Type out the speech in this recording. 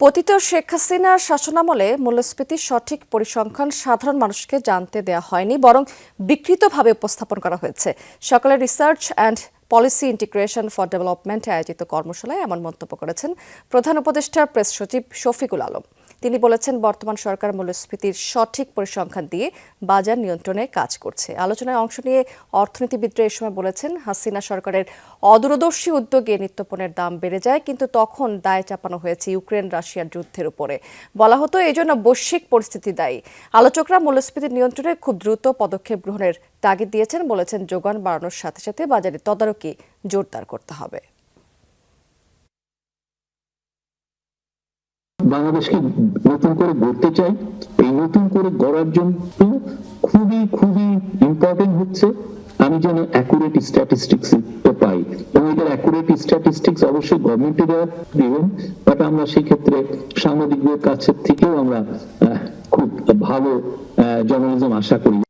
পতিত শেখ হাসিনার শাসনামলে মূল্যস্ফীতির সঠিক পরিসংখ্যান সাধারণ মানুষকে জানতে দেয়া হয়নি, বরং বিকৃতভাবে উপস্থাপন করা হয়েছে। সকালে research and policy integration for development আয়োজিত কর্মশালায় এমন মন্তব্য করেছেন প্রধান উপদেষ্টার প্রেস সচিব শফিকুল আলম। তিনি বলেছেন, বর্তমান সরকার মূল্যস্ফীতির সঠিক পরিসংখ্যান দিয়ে বাজার নিয়ন্ত্রণে কাজ করছে। আলোচনায় অংশ নিয়ে অর্থনীতিবিদরা এ সময় বলেছেন, হাসিনা সরকারের অদূরদর্শী উদ্যোগে নিত্যপণের দাম বেড়ে যায়, কিন্তু তখন দায় চাপানো হয়েছে ইউক্রেন রাশিয়ার যুদ্ধের উপরে। বলা হতো এই জন্য বৈশ্বিক পরিস্থিতি দায়ী। আলোচকরা মূল্যস্ফীতি নিয়ন্ত্রণে খুব দ্রুত পদক্ষেপ গ্রহণের তাগিদ দিয়েছেন, বলেছেন, যোগান বাড়ানোর সাথে সাথে বাজারে তদারকি জোরদার করতে হবে। বাংলাদেশকে নতুন করে গড়তে চাই এই নতুন করে গড়ার জন্য খুবই খুবই ইম্পর্টেন্ট হচ্ছে আমি যেন অ্যাকুরেট স্ট্যাটিস্টিক্স পাই। এবং এটার অ্যাকুরেট স্ট্যাটিস্টিক্স অবশ্যই গভর্নমেন্টে দেওয়া দেবেন বাট আমরা সেক্ষেত্রে সাংবাদিকদের কাছের থেকেও আমরা খুব ভালো জার্নালিজম আশা করি।